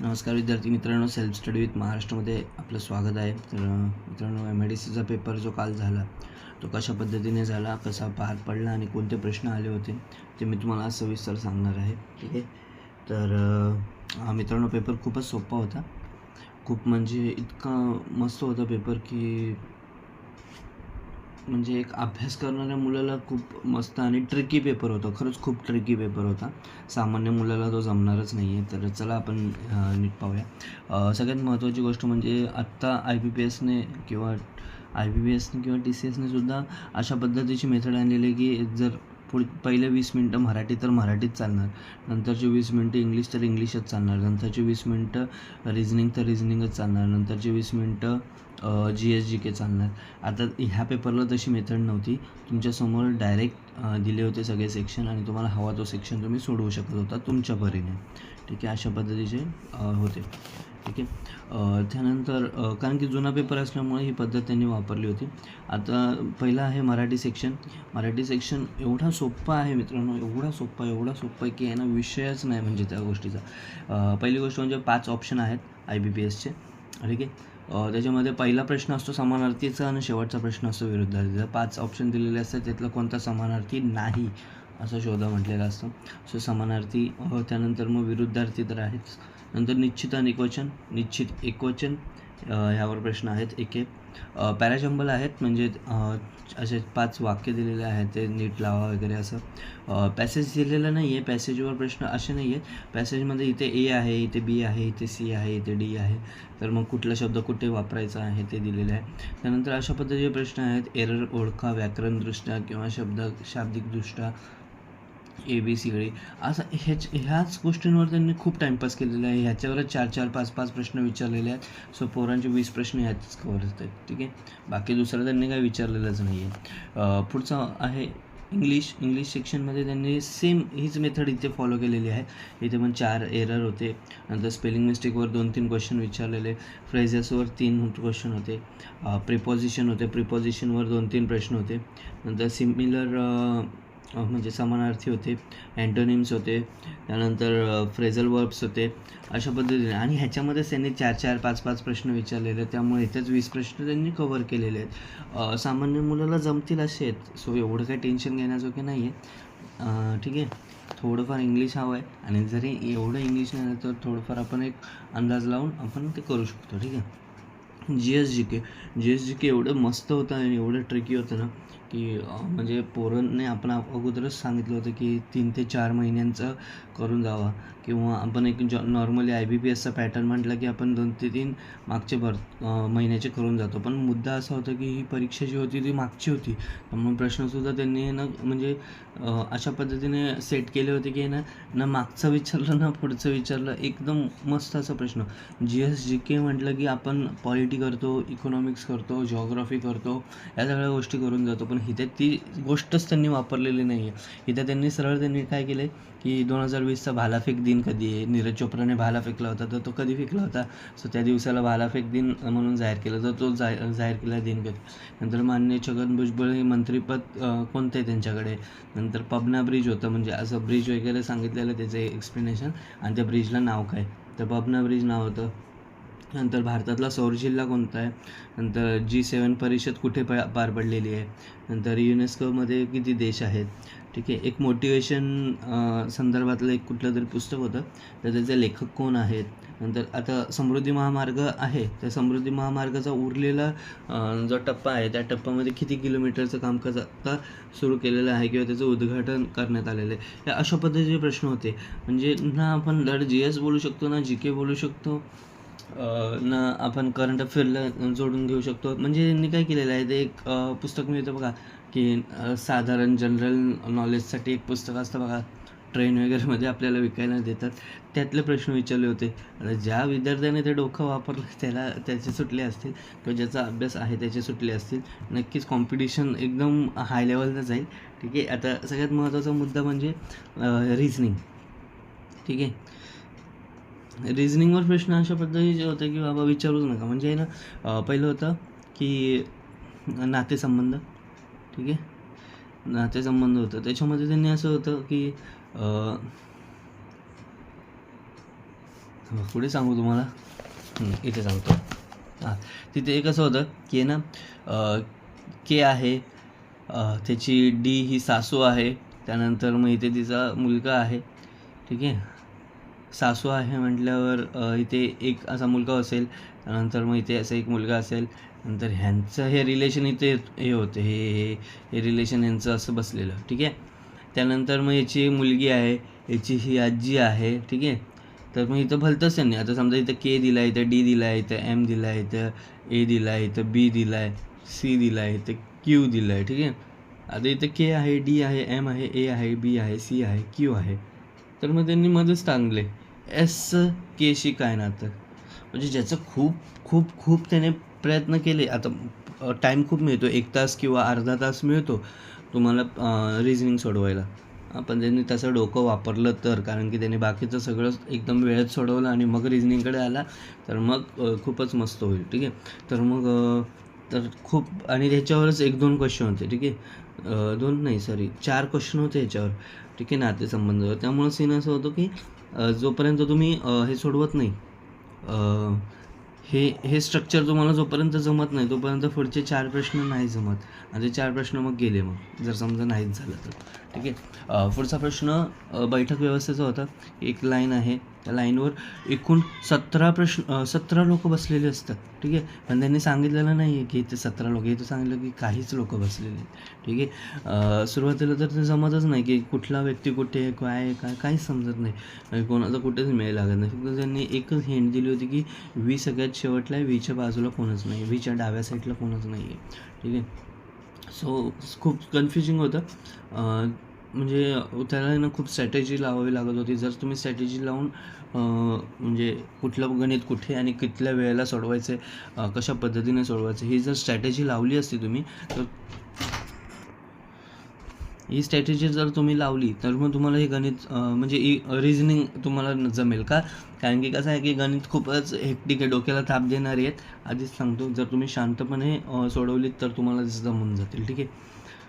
नमस्कार विद्यार्थी मित्रांनो सेल्फ स्टडी विथ महाराष्ट्रामध्ये आपलं स्वागत आहे. तर मित्रांनो एम आय डी सीचा पेपर जो काल झाला तो कशा पद्धतीने झाला कसा पार पडला आणि कोणते प्रश्न आले होते ते मी तुम्हाला आज सविस्तर सांगणार आहे. ठीक आहे? तर हा मित्रांनो पेपर खूपच सोपा होता. खूप म्हणजे इतका मस्त होता पेपर की म्हणजे एक अभ्यास करणाऱ्या मुलाला खूप मस्त आणि ट्रिकी पेपर होता. खरंच खूप ट्रिकी पेपर होता. सामान्य मुलाला तो जमणारच नाही आहे तर चला आपण नीट पाहूया. सगळ्यात महत्त्वाची गोष्ट म्हणजे आत्ता आय बी पी एसने किंवा आय बी पी एसने किंवा टी सी एसने सुद्धा अशा पद्धतीची मेथड आणलेली आहे की जर पुढ पहिले वीस मिनटं मराठी तर मराठीत चालणार. नंतरचे वीस मिनटं इंग्लिश तर इंग्लिशच चालणार. नंतरचे वीस मिनटं रिझनिंग तर रिझनिंगच चालणार. नंतरचे वीस मिनटं जी एस जी के चालणार. आता ह्या पेपरला तशी मेथड नव्हती. तुमच्यासमोर डायरेक्ट दिले होते सगळे सेक्शन आणि तुम्हाला हवा तो सेक्शन तुम्ही सोडवू शकत होता तुमच्या परीने. ठीक आहे? अशा पद्धतीचे होते. ठीक आहे? त्यानंतर कारण की जुना पेपर असल्यामुळे ही पद्धत त्यांनी वापरली होती. आता पहिला आहे मराठी सेक्शन मराठी सेक्शन एवढा सोप्पा आहे मित्रांनो एवढा सोप्पा एवढा सोप्पा आहे की यांना विषयच नाही म्हणजे त्या गोष्टीचा. पहिली गोष्ट म्हणजे पाच ऑप्शन आहेत आय बी पी एसचे ठीक आहे? त्याच्यामध्ये पहिला प्रश्न असतो समानार्थीचा आणि शेवटचा प्रश्न असतो विरुद्धार्थीचा. पाच ऑप्शन दिलेले असतात त्यातला कोणता समानार्थी नाही? असा शोधा म्हटलेलं असतं. सो समानार्थी त्यानंतर मग विरुद्धार्थी तर आहेच. नंतर निश्चित आणि एकवचन. निश्चित एकवचन ह्यावर प्रश्न आहेत. एक एक पॅराजंबल आहेत. म्हणजे असे पाच वाक्य दिलेले आहेत. ते नीट लावा वगैरे असं. पॅसेज दिलेलं नाही आहे पॅसेजवर प्रश्न असे नाही आहेत पॅसेजमध्ये इथे ए आहे इथे बी आहे इथे सी आहे इथे डी आहे. तर मग कुठला शब्द कुठे वापरायचा आहे ते दिलेले आहे. त्यानंतर अशा पद्धतीचे प्रश्न आहेत. एरर ओळखा व्याकरणदृष्ट्या किंवा शब्द शाब्दिकदृष्ट्या ए बी सी डी असं ह्याच ह्याच गोष्टींवर त्यांनी खूप टाईमपास केलेला आहे. ह्याच्यावरच चार चार पाच पाच प्रश्न विचारलेले आहेत. सो पोरांचे वीस प्रश्न ह्याच कवर असतात ठीक आहे? बाकी दुसरं त्यांनी काही विचारलेलंच नाही आहे पुढचं आहे इंग्लिश इंग्लिश सेक्शनमध्ये त्यांनी सेम हीच मेथड इथे फॉलो केलेली आहे. इथे पण चार एरर होते. नंतर स्पेलिंग मिस्टेकवर दोन तीन क्वेश्चन विचारलेले. फ्रेजेसवर तीन क्वेश्चन होते. प्रिपॉझिशन होते. प्रिपॉझिशनवर दोन तीन प्रश्न होते. नंतर सिमिलर म्हणजे समानार्थी होते अँटोनिम्स होते त्यानंतर फ्रेझल वर्ब्स होते अशा पद्धतीने. आणि ह्याच्यामध्येच त्यांनी चार चार पाच पाच प्रश्न विचारलेले आहेत. त्यामुळे इथेच वीस प्रश्न त्यांनी कवर केलेले आहेत. सामान्य मुलाला जमतील असे आहेत. सो एवढं काही टेन्शन घेण्याजोगे नाही आहे ठीक आहे. थोडंफार इंग्लिश हवं आहे आणि जरी एवढं इंग्लिश नाही आलं तर थोडंफार आपण एक अंदाज लावून आपण ते करू शकतो. ठीक आहे. जी एस जी के जी एस जी के एवढं मस्त होतं आणि एवढं ट्रिकी होतं ना. की म्हणजे पोरांनी आपण अगोदरच सांगितलं होतं की तीन ते चार महिन्यांचं करून जावा. किंवा आपण एक जॉ नॉर्मली आय बी पी एसचा पॅटर्न म्हटलं की आपण दोन ते तीन मागचे भर महिन्याचे करून जातो. पण मुद्दा असा होता की ही परीक्षा जी होती ती मागची होती. त्यामुळे प्रश्नसुद्धा त्यांनी ना म्हणजे अशा पद्धतीने सेट केले होते की ना ना मागचं विचारलं ना पुढचं विचारलं. एकदम मस्त असा प्रश्न. जी एस जी के म्हटलं की आपण पॉलिटी करतो इकॉनॉमिक्स करतो जॉग्राफी करतो या सगळ्या गोष्टी करून जातो. पण इथे ती गोष्टच त्यांनी वापरलेली नाही आहे इथे त्यांनी सरळ त्यांनी काय केले की दोन हजार वीसचा भालाफेक दिन कधी आहे? नीरज चोप्राने भाला फेकला होता तर तो कधी फेकला होता? सो त्या दिवसाला भालाफेक दिन म्हणून जाहीर केला तर तो जा जाहीर केला दिन कधी? नंतर मान्य छगन भुजबळ हे मंत्रिपद कोणते कोणतं आहे त्यांच्याकडे? नंतर पबना ब्रिज होतं. म्हणजे असं ब्रिज वगैरे सांगितलेलं त्याचं एक्सप्लेनेशन आणि त्या ब्रिजला नाव काय? तर पबना ब्रिज नाव होतं. नंतर भारतातला सौर जिल्हा कोणता आहे? नंतर जी सेवन परिषद कुठे प पार पडलेली आहे? नंतर युनेस्कोमध्ये किती देश आहेत? ठीक आहे एक मोटिवेशन संदर्भातलं एक कुठलं तरी पुस्तक होतं. तर त्याचे लेखक कोण आहेत? नंतर आता समृद्धी महामार्ग आहे. त्या समृद्धी महामार्गाचा उरलेला जो टप्पा आहे त्या टप्प्यामध्ये किती किलोमीटरचं कामकाज आता सुरू केलेलं आहे किंवा त्याचं उद्घाटन करण्यात आलेलं आहे? या अशा पद्धतीचे प्रश्न होते. म्हणजे ना आपण धड जी एस बोलू शकतो ना जी के बोलू शकतो न आपण करंट अफेअरला जोडून घेऊ शकतो. म्हणजे यांनी काय केलेलं आहे ते एक पुस्तक मिळतं बघा की साधारण जनरल नॉलेजसाठी एक पुस्तक असतं बघा ट्रेन वगैरेमध्ये आपल्याला विकायला देतात. त्यातले प्रश्न विचारले होते. आता ज्या विद्यार्थ्याने ते डोकं वापरलं त्याला त्याचे सुटले असतील किंवा ज्याचा अभ्यास आहे त्याचे सुटले असतील नक्कीच कॉम्पिटिशन एकदम हाय लेवलला जाईल. ठीक आहे? आता सगळ्यात महत्त्वाचा मुद्दा म्हणजे रिझनिंग ठीक आहे? रिझनिंगवर प्रश्न अशा पद्धतीचे होते की बाबा विचारूच नका. म्हणजे ना पहिलं होतं की नातेसंबंध ठीक आहे? नातेसंबंध होतं. त्याच्यामध्ये त्यांनी असं होतं की पुढे सांगू तुम्हाला. इथे सांगतो. हां तिथे कसं होतं की आहे ना के आहे त्याची डी ही सासू आहे त्यानंतर मग इथे तिचा मुलगा आहे ठीक आहे? सासू आहे म्हटल्यावर इथे एक असा मुलगा असेल त्यानंतर मग इथे असा एक मुलगा असेल नंतर ह्यांचं हे रिलेशन इथे हे होतं हे हे हे रिलेशन ह्यांचं असं बसलेलं ठीक आहे? त्यानंतर मग याची मुलगी आहे याची ही आजी आहे ठीक आहे? तर मग इथं भलतंच त्यांनी आता समजा इथं के दिला आहे इथं डी दिला आहे इथं एम दिला आहे इथं ए दिला आहे इथं बी दिला आहे सी दिला आहे इथं क्यू दिला आहे ठीक आहे? आता इथं के आहे डी आहे एम आहे ए आहे बी आहे सी आहे क्यू आहे. तर मग त्यांनी मध्येच टांगले एस केशी कायनात म्हणजे ज्याचं खूप खूप खूप त्याने प्रयत्न केले. आता टाईम खूप मिळतो. एक तास किंवा अर्धा तास मिळतो तुम्हाला रिझनिंग सोडवायला. पण त्यांनी तसं डोकं वापरलं तर कारण की त्याने बाकीचं सगळं एकदम वेळेत सोडवलं आणि मग रिझनिंगकडे आला तर मग खूपच मस्त होईल. ठीक आहे? तर मग तर खूप आणि त्याच्यावरच एक दोन क्वेश्चन होते. ठीक आहे? दोन नाही सॉरी चार क्वेश्चन होते याच्यावर. ठीक आहे नातेसंबंधावर त्यामुळं सीन असं होतं की जोपर्यंत तुम्ही हे सोडवत नाही हे हे स्ट्रक्चर तुम्हाला जोपर्यंत जमत नाही तोपर्यंत पुढचे चार प्रश्न नाही जमत. आणि ते चार प्रश्न मग गेले मग जर समजा नाहीच झालं तर. ठीक आहे? पुढचा प्रश्न बैठक व्यवस्थेचा होता. एक लाईन आहे त्या लाईनवर एकूण सतरा प्रश्न सतरा लोक बसलेले असतात. ठीक आहे? पण त्यांनी सांगितलेलं नाही आहे की इथे सतरा लोक. इथं सांगितलं की काहीच लोक बसलेले आहेत ठीक आहे? सुरुवातीला तर ते जमतच नाही की कुठला व्यक्ती कुठे आहे काय आहे, काय काहीच समजत नाही. म्हणजे कोणाचा कुठेच मेळ लागत नाही. फक्त त्यांनी एकच हिंट दिली होती की व्ही सगळ्यात शेवटला आहे व्हीच्या बाजूला कोणच नाही व्हीच्या डाव्या साईडला कोणच नाही आहे. ठीक आहे? सो खूप कन्फ्युजिंग होतं. म्हणजे त्याला ना खूप स्ट्रॅटेजी लावावी लागत होती. जर तुम्ही स्ट्रॅटेजी लावून म्हणजे कुठलं गणित कुठे आणि कितल्या वेळेला सोडवायचे कशा पद्धतीने सोडवायचं ही जर स्ट्रॅटेजी लावली असती तुम्ही तर ही स्ट्रॅटेजी जर तुम्ही लावली तर मग तुम्हाला हे गणित म्हणजे ई रिझनिंग तुम्हाला जमेल का? कारण की कसं आहे की गणित खूपच हेक्टिक आहे डोक्याला ताप देणारी आहेत. आधीच सांगतो जर तुम्ही शांतपणे सोडवलीत तर तुम्हाला जमून जातील ठीक आहे?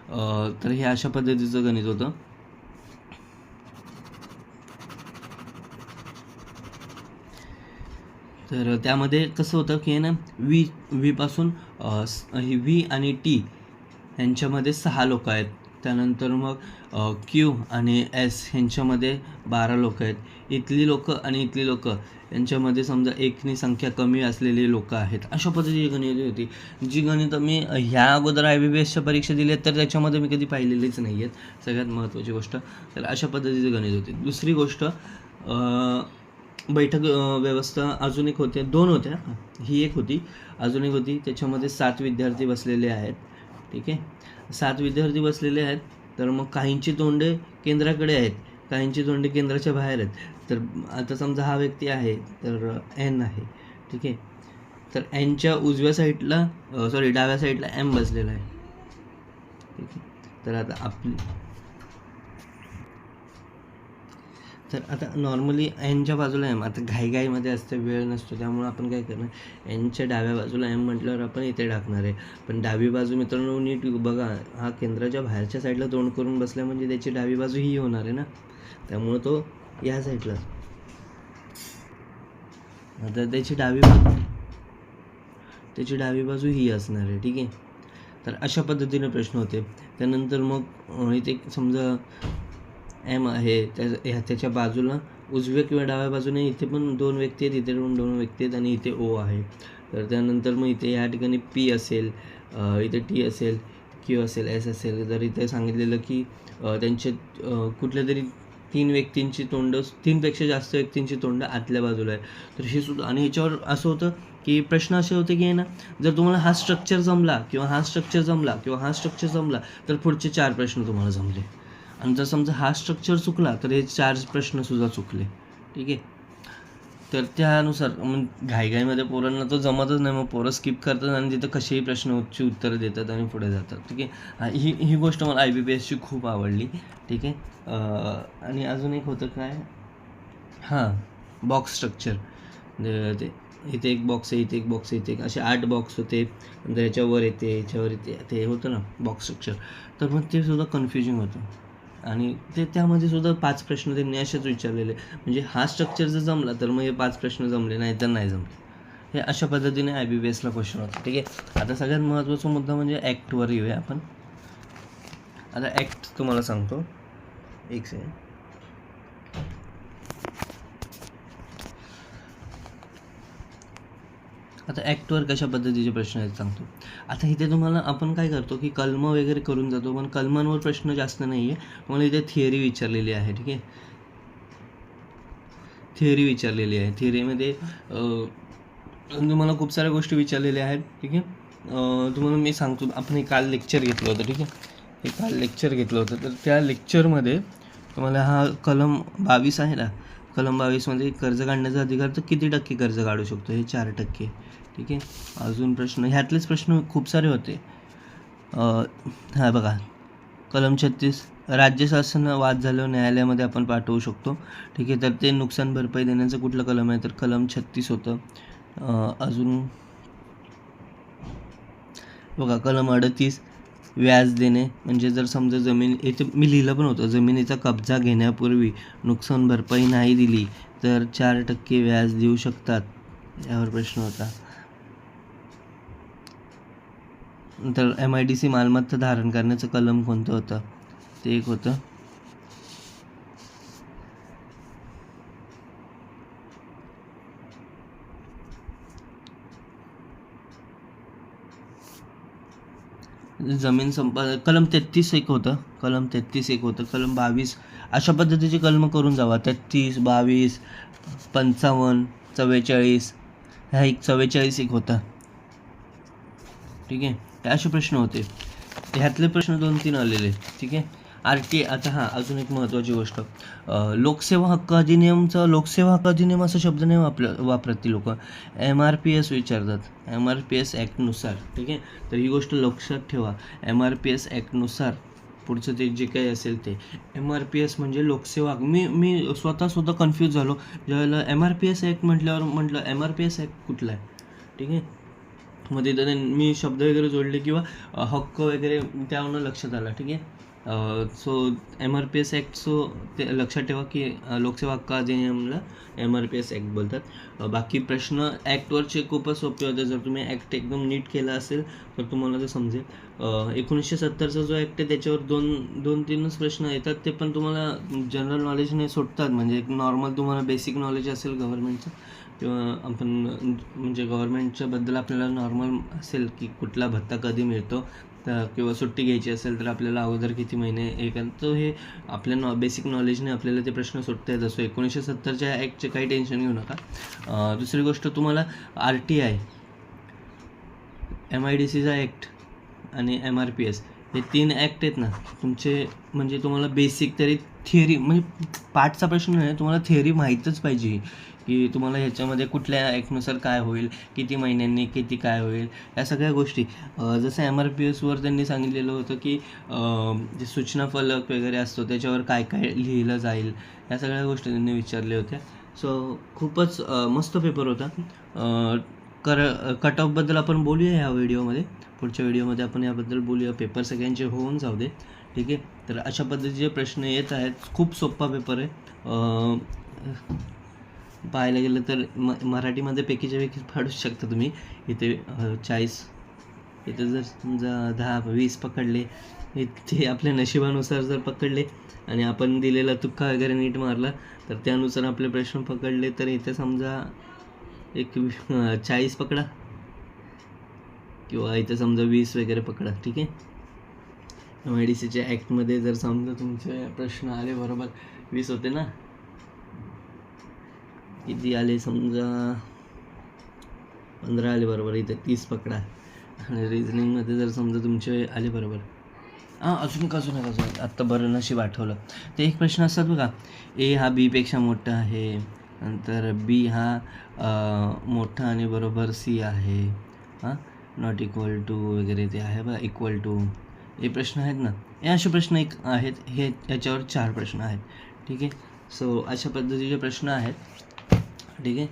तर हे अशा पद्धतीचं गणित होतं. तर त्यामध्ये कसं होतं की ना वी व्हीपासून व्ही आणि टी यांच्यामध्ये सहा लोक आहेत. त्यानंतर मग क्यू आणि एस ह्यांच्यामध्ये बारा लोक आहेत. इथली लोकं आणि इथली लोकं यांच्यामध्ये समजा एकनी संख्या कमी असलेली लोकं आहेत. अशा पद्धतीची गणित होती जी गणितं मी ह्या अगोदर आय बी बी एसच्या परीक्षा दिल्या आहेत तर त्याच्यामध्ये मी कधी पाहिलेलीच नाही आहेत सगळ्यात महत्त्वाची गोष्ट तर अशा पद्धतीची गणित होती. दुसरी गोष्ट बैठक व्यवस्था अजून एक होते दोन होत्या. ही एक होती अजून एक होती. त्याच्यामध्ये सात विद्यार्थी बसलेले आहेत. ठीक आहे? सात विद्यार्थी बसलेले आहेत तर मग काहींची तोंडे केंद्राकडे आहेत काहींची तोंडे केंद्राच्या बाहेर आहेत. तर आता समजा हा व्यक्ती आहे तर एन आहे. ठीक आहे? तर एनच्या उजव्या साईडला सॉरी डाव्या साईडला एम बसलेला आहे. ठीक आहे? तर आता आपली तर आता नॉर्मली एनच्या बाजूला एम आता घाईघाईमध्ये असते वेळ नसतो त्यामुळे आपण काय करणार? एनच्या डाव्या बाजूला एम म्हटल्यावर आपण इथे टाकणार आहे. पण डावी बाजू मित्रांनो नीट बघा हा केंद्राच्या बाहेरच्या साईडला तोंड करून बसल्या म्हणजे त्याची डावी बाजू ही होणार आहे ना? त्यामुळं तो या साईडला आता त्याची डावी बाजू त्याची डावी बाजू ही असणार आहे ठीक आहे? तर अशा पद्धतीने प्रश्न होते. त्यानंतर मग इथे समजा एम आहे त्या ह्या त्याच्या बाजूला उजव्या किंवा डाव्या बाजूने इथे पण दोन व्यक्ती आहेत इथे पण दोन व्यक्ती आहेत आणि इथे ओ आहे. तर त्यानंतर मग इथे या ठिकाणी पी असेल इथे टी असेल क्यू असेल एस असेल. तर इथे सांगितलेलं की त्यांचे कुठल्या तरी तीन व्यक्तींची तोंड तीनपेक्षा जास्त व्यक्तींची तोंड आतल्या बाजूला आहे तर हे सुद्धा आणि ह्याच्यावर असं होतं की प्रश्न असे होते की ना जर तुम्हाला हा स्ट्रक्चर जमला किंवा हा स्ट्रक्चर जमला किंवा हा स्ट्रक्चर जमला तर पुढचे चार प्रश्न तुम्हाला जमले. आणि जर समजा हा स्ट्रक्चर चुकला तर हे चार प्रश्नसुद्धा चुकले. ठीक आहे? तर त्यानुसार मग घाईघाईमध्ये पोरांना तो जमतच नाही. मग पोरं स्किप करतात आणि तिथं कसेही प्रश्नची उत्तरं देतात आणि पुढे जातात. ठीक आहे? ही ही गोष्ट मला आय बी पी एसची खूप आवडली. ठीक आहे? आणि अजून एक होतं काय? हां बॉक्स स्ट्रक्चर ते इथे एक बॉक्स आहे इथे एक बॉक्स आहे इथे एक असे आठ बॉक्स होते. नंतर याच्यावर येते याच्यावर येते. ते होतं ना बॉक्स स्ट्रक्चर तर मग ते सुद्धा कन्फ्युजिंग होतं. आणि ते त्यामध्ये सुद्धा पाच प्रश्न त्यांनी असेच विचारलेले. म्हणजे हा स्ट्रक्चर जर जमला तर मग हे पाच प्रश्न जमले नाही तर नाही जमले. हे अशा पद्धतीने आय बी बी एसला क्वेश्चन होतं. ठीक आहे? आता सगळ्यात महत्त्वाचा मुद्दा म्हणजे ॲक्टवर येऊया आपण. आता ॲक्ट तुम्हाला सांगतो. एक सेकंड आता ॲक्टवर कशा पद्धतीचे प्रश्न आहेत सांगतो. आता इथे तुम्हाला आपण काय करतो की कलम वगैरे करून जातो पण कलमांवर प्रश्न जास्त नाही आहे तुम्हाला इथे थिअरी विचारलेली आहे ठीक आहे? थिअरी विचारलेली आहे. थिअरीमध्ये तुम्हाला खूप साऱ्या गोष्टी विचारलेल्या आहेत ठीक आहे? तुम्हाला मी सांगतो आपण काल लेक्चर घेतलं होतं ठीक आहे? हे काल लेक्चर घेतलं होतं. तर त्या लेक्चरमध्ये तुम्हाला हा कलम बावीस आहे ना कलम बावीसमध्ये कर्ज काढण्याचा अधिकार तर किती टक्के कर्ज काढू शकतो? हे चार टक्के. ठीक आहे? अजून प्रश्न ह्यातलेच प्रश्न खूप सारे होते. हा बघा. कलम छत्तीस राज्य शासन वाद झाल्यावर न्यायालयामध्ये आपण पाठवू शकतो. ठीक आहे? तर ते नुकसान भरपाई देण्याचं कुठलं कलम आहे? तर कलम छत्तीस होतं. अजून बघा कलम अडतीस व्याज देणे. म्हणजे जर समजा जमीन इथे मी लिहिलं पण होतं जमिनीचा कब्जा घेण्यापूर्वी नुकसान भरपाई नाही दिली तर चार टक्के व्याज देऊ शकतात यावर प्रश्न होता. नंतर एम आय डी सी मालमत्ता धारण करण्याचं कलम कोणतं होतं? ते एक होतं. जमीन संप कलम तेहतीस एक होतं. कलम तेहतीस एक होतं. कलम बावीस अशा पद्धतीचे कलम करून जावा. तेहतीस बावीस पंचावन्न चव्वेचाळीस ह्या एक चव्वेचाळीस एक होता. ठीक आहे? असे प्रश्न होते. ह्यातले प्रश्न दोन तीन आलेले ठीक आहे? आर टी आता हां अजून एक महत्त्वाची गोष्ट. लोकसेवा हक्क अधिनियमचा लोकसेवा हक्क अधिनियम असा शब्द नाही वापर वापरत ती लोकं. एम आर पी एस विचारतात. एम आर पी एस ॲक्टनुसार ठीक आहे? तर ही गोष्ट लक्षात ठेवा. एम आर पी एस ॲक्टनुसार पुढचं ते जे काही असेल ते. एम आर पी एस म्हणजे लोकसेवा मी मी स्वतः सुद्धा कन्फ्यूज झालो. ज्यावेळेला M R P S act म्हटल्यावर म्हटलं M R P S act कुठला आहे? ठीक आहे? मग तिथं मी शब्द वगैरे जोडले किंवा हक्क वगैरे त्यावरून लक्षात आला ठीक आहे? So M R P S act so ते लक्षात ठेवा की लोकसेवा हक्क अधिनियमला M R P S act बोलतात. बाकी प्रश्न ॲक्टवरचे खूपच सोपे होते. जर तुम्ही ॲक्ट एकदम नीट केला असेल तर तुम्हाला ते समजेल. एकोणीसशे सत्तरचा जो ॲक्ट आहे त्याच्यावर दोन दोन तीनच प्रश्न येतात. ते पण तुम्हाला जनरल नॉलेजने सुटतात म्हणजे एक नॉर्मल तुम्हाला बेसिक नॉलेज असेल गव्हर्नमेंटचं किंवा आपण म्हणजे गव्हर्मेंटच्याबद्दल आपल्याला नॉर्मल असेल की कुठला भत्ता कधी मिळतो तर किंवा सुट्टी घ्यायची असेल तर आपल्याला अगोदर किती महिने एक तो हे आपल्या नॉ बेसिक नॉलेजने आपल्याला ते प्रश्न सुटता येत असो एकोणीसशे सत्तरच्या ॲक्टचे काही टेन्शन घेऊ नका. दुसरी गोष्ट तुम्हाला R T I M I D सीचा ॲक्ट आणि एम आर पी एस हे तीन ॲक्ट आहेत ना तुमचे म्हणजे तुम्हाला बेसिक तरी थिअरी म्हणजे पाठचा प्रश्न नाही तुम्हाला थिअरी माहीतच पाहिजे. की तुम्हाला ह्याच्यामध्ये कुठल्या ॲक्टनुसार काय होईल किती महिन्यांनी किती काय होईल या सगळ्या गोष्टी. जसं एम आर पी एसवर त्यांनी सांगितलेलं होतं की जे सूचना फलक वगैरे असतो त्याच्यावर काय काय लिहिलं जाईल या सगळ्या गोष्टी त्यांनी विचारल्या होत्या. सो खूपच मस्त पेपर होता. कर कट ऑफबद्दल आपण बोलूया ह्या व्हिडिओमध्ये. पुढच्या व्हिडिओमध्ये आपण याबद्दल बोलूया. पेपर सगळ्यांचे होऊन जाऊ दे. ठीक आहे? तर अशा पद्धतीचे प्रश्न येत आहेत. खूप सोपा पेपर आहे. पाहायला गेलं तर म मराठीमध्ये पैकीच्या पैकी पाडूच शकता तुम्ही. इथे चाळीस इथे जर समजा दहा वीस पकडले ते आपल्या नशिबानुसार जर पकडले आणि आपण दिलेला तुक्का वगैरे नीट मारला तर त्यानुसार आपले प्रश्न पकडले तर इथे समजा एक चाळीस पकडा. किंवा इथे समजा वीस वगैरे पकडा ठीक आहे? एम आय डी सीच्या ॲक्टमध्ये जर समजा तुमचे प्रश्न आले बरोबर वीस होते ना? किती आले समजा पंधरा आले बरोबर इथे तीस पकडा. आणि रिझनिंगमध्ये जर समजा तुमचे आले बरोबर. हां अजून एक अजून एक अजून आत्ता बरं नशीब आठवलं. ते एक प्रश्न असतात बघा ए हा बीपेक्षा मोठा आहे नंतर बी हा मोठा आणि बरोबर सी आहे. हां नॉट इक्वल टू वगैरे ते आहे बघा इक्वल टू हे प्रश्न आहेत ना? हे असे प्रश्न एक आहेत हे याच्यावर चार प्रश्न आहेत. ठीक आहे? सो अशा पद्धतीचे प्रश्न आहेत. ठीक आहे.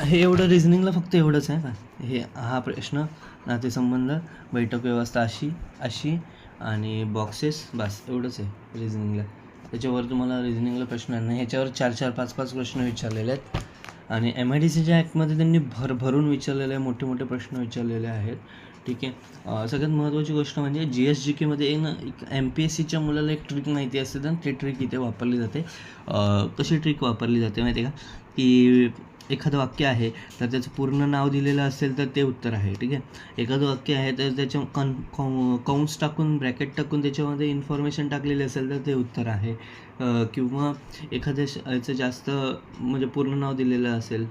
हे एवढं रिझनिंगला फक्त एवढंच आहे का हे हा प्रश्न नातेसंबंध बैठक व्यवस्था अशी अशी आणि बॉक्सेस बस एवढंच आहे रिझनिंगला त्याच्यावर तुम्हाला रिझनिंगला प्रश्न नाही. ह्याच्यावर चार चार पाच पाच प्रश्न विचारलेले आहेत. आणि एम आय डी सीच्या ॲक्टमध्ये त्यांनी भर भरून विचारलेले आहे मोठे मोठे प्रश्न विचारलेले आहेत. ठीक आहे. सगळ्यात महत्त्वाची गोष्ट म्हणजे जी एस जी केमध्ये एक ना एक एम पी एस सीच्या मुलाला एक ट्रिक माहिती असते तर ती ट्रिक इथे वापरली जाते. कशी ट्रिक वापरली जाते माहिती आहे का? की एखादं वाक्य आहे तर त्याचं पूर्ण नाव दिलेलं असेल तर ते उत्तर आहे ठीक आहे? एखादं वाक्य आहे तर त्याच्या कन कौ कौंस टाकून ब्रॅकेट टाकून त्याच्यामध्ये इन्फॉर्मेशन टाकलेली असेल तर ते उत्तर आहे. किंवा एखाद्या श- याचं जास्त म्हणजे पूर्ण नाव दिलेलं असेल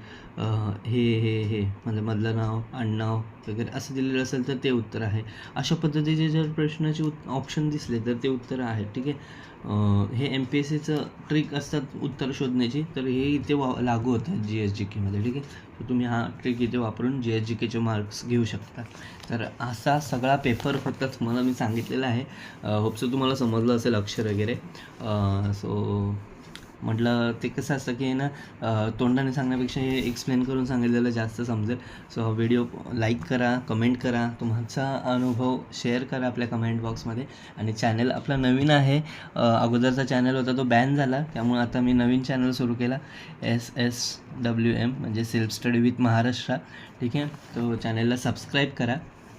हे हे हे म्हणजे मधलं नाव आडनाव वगैरे असं दिलेलं असेल तर ते उत्तर आहे. अशा पद्धतीचे जर प्रश्नाचे उत् ऑप्शन दिसले तर ते उत्तर आहे ठीक आहे? हे एम पी एस सीचं ट्रिक असतात उत्तर शोधण्याची. तर हे इथे वा लागू होतात जी एस जी केमध्ये ठीक आहे? तर तुम्ही हा ट्रिक इथे वापरून जी एस जी केचे मार्क्स घेऊ शकता. तर असा सगळा पेपर फक्त तुम्हाला मी सांगितलेला आहे. होपसो तुम्हाला समजलं असेल अक्षर वगैरे. सो म्हटलं ते कसं असतं की ना तोंडाने सांगण्यापेक्षा हे एक्सप्लेन करून सांगितलेलं जास्त समजेल. सो हा व्हिडिओ लाईक करा कमेंट करा. तुमचा अनुभव शेअर करा आपल्या कमेंट बॉक्समध्ये आणि चॅनल आपला नवीन आहे. अगोदरचा चॅनल होता तो बॅन झाला. त्यामुळे आता मी नवीन चॅनल सुरू केला. एस एस डब्ल्यू एम म्हणजे सेल्फ स्टडी विथ महाराष्ट्र ठीक आहे? तो चॅनलला सबस्क्राईब करा.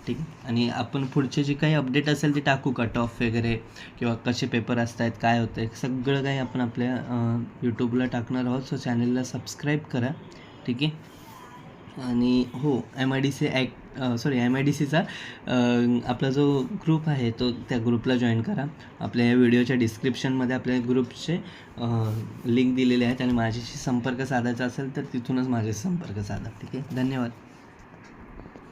ठीक आणि आपण पुढचे जे काही अपडेट असेल ते टाकू कट ऑफ वगैरे किंवा कसे पेपर असत आहेत काय होतं आहे सगळं काही आपण आपल्या यूट्यूबला टाकणार आहोत. सो चॅनलला सबस्क्राईब करा. ठीक आहे? आणि हो M I D C act sorry M I D सीचा आपला जो ग्रुप आहे तो त्या ग्रुपला जॉईन करा. आपल्या या व्हिडिओच्या डिस्क्रिप्शनमध्ये आपल्या ग्रुपचे लिंक दिलेले आहेत. आणि माझ्याशी संपर्क साधायचा असेल तर तिथूनच माझ्याशी संपर्क साधा. ठीक आहे? धन्यवाद.